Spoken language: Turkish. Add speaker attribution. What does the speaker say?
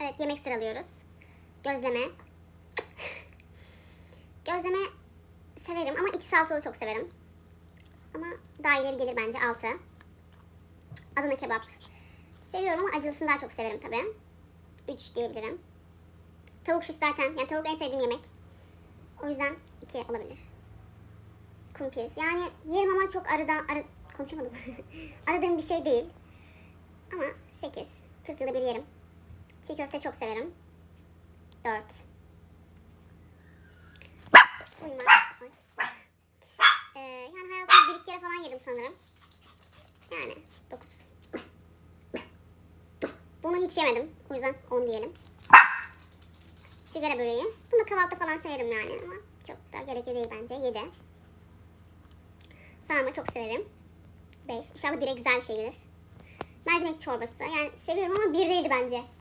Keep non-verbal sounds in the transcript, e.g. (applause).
Speaker 1: Evet yemek sıralıyoruz. Gözleme. Gözleme severim ama iki salçalı çok severim. Ama daha ileri gelir bence altı. Adana kebap. Seviyorum ama acılısını daha çok severim tabii. Üç diyebilirim. Tavuk şiş zaten. Yani tavuk en sevdiğim yemek. O yüzden iki olabilir. Kumpir. Yani yerim ama çok arada... Arı, konuşamadım. (laughs) Aradığım bir şey değil. Ama 8. 40 yılda bir yerim. Çiğ köfte çok severim. 4. Uyuma. Ay. Ee, yani hayatımda bir iki kere falan yedim sanırım. Yani 9. Bunu hiç yemedim. O yüzden 10 diyelim. Sigara böreği. Bunu da kahvaltıda falan severim yani ama çok da gerekli değil bence. 7. Sarma çok severim. 5. İnşallah 1'e güzel bir şey gelir. Mercimek çorbası. Yani seviyorum ama 1 değildi bence.